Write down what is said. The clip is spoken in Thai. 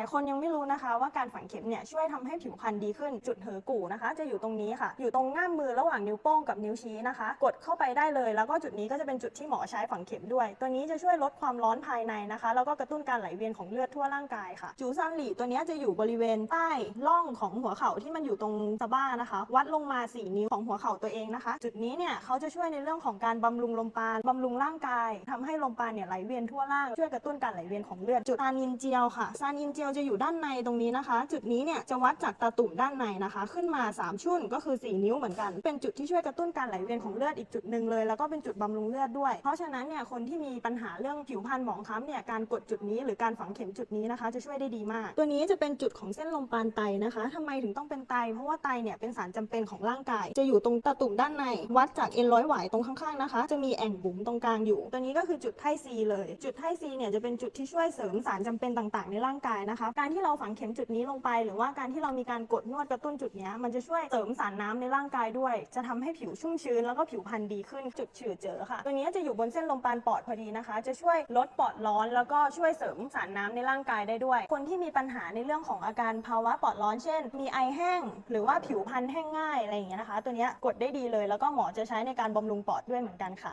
ายคนยังไม่รู้นะคะว่าการฝังเข็มเนี่ยช่วยทำให้ผิวพรรณดีขึ้นจุดเหอกู่นะคะ จะอยู่ตรงนี้ค่ะ อยู่ตรงง่ามมือระหว่างนิ้วโป้งกับนิ้วชี้นะคะ กดเข้าไปได้เลย แล้วก็จุดนี้ก็จะเป็นจุดที่หมอใช้ฝังเข็มด้วย ตัวนี้จะช่วยลดความร้อนภายในนะคะ แล้วก็กระตุ้นการไหลเวียนของเลือดทั่วร่างกายค่ะจูซานหลี่ตัวนี้จะอยู่บริเวณใต้ร่องของหัวเข่าที่มันอยู่ตรงสะบ้านะคะ วัดลงมา 4 นิ้วของหัวเข่าตัวเองนะคะ จุดนี้เนี่ยเขาจะช่วยในเรื่องของการบำรุงลมปาณบำรุงร่างกายทำให้ลมปาณเนี่ยไหลเวียนทั่วร่างช่วยกระตุ้นการไหลเวียนของเลือดจุดซานินเจียวค่ะซานินเจียวจะอยู่ด้านในตรงนี้นะคะ จุดนี้เนี่ยจะวัดจากตาตุ่มด้านในนะคะ ขึ้นมา 3 ชุ่นก็คือ 4 นิ้วเหมือนกัน เป็นจุดที่ช่วยกระตุ้นการไหลเวียนของเลือดอีกจุดหนึ่งเลย แล้วก็เป็นจุดบำรุงเลือดด้วย เพราะฉะนั้นเนี่ยคนที่มีปัญหาเรื่องผิวพรรณหมองคล้ำเนี่ยการกดจุดนี้หรือการฝังเข็มจุดนี้นะคะ จะช่วยได้ดีมาก ตัวนี้จะเป็นจุดของเส้นลมปราณไตนะคะทำไมถึงต้องเป็นไต เพราะว่าไตเนี่ยเป็นสารจำเป็นของร่างกาย จะอยู่ตรงตาตุ่มด้านใน วัดจากเอ็นร้อยหวายตรงข้างๆนะคะ จะมีแอ่งบุ๋มตรงกลางอยู่ ตัวนี้ก็คือจุดไทซีเลย จุดไทซีเนี่ยจะเป็นจุดที่ช่วยเสริมสารจำเป็นต่างๆ ในร่างกายนะคะการที่เราฝังเข็มจุดนี้ลงไป หรือว่าการที่เรามีการกดนวดกระตุ้นจุดนี้มันจะช่วยเสริมสารน้ำในร่างกายด้วย จะทำให้ผิวชุ่มชื้นแล้วก็ผิวพรรณดีขึ้นจุดฉือเจอค่ะ ตัวนี้จะอยู่บนเส้นลมปราณปอดพอดีนะคะ จะช่วยลดปอดร้อน แล้วก็ช่วยเสริมสารน้ำในร่างกายได้ด้วย คนที่มีปัญหาในเรื่องของอาการภาวะปอดร้อนเช่น มีไอแห้ง หรือว่าผิวพรรณแห้งง่ายอะไรอย่างเงี้ยนะคะ ตัวนี้กดได้ดีเลย แล้วก็หมอจะใช้ในการบำรุงปอดด้วยเหมือนกันค่ะ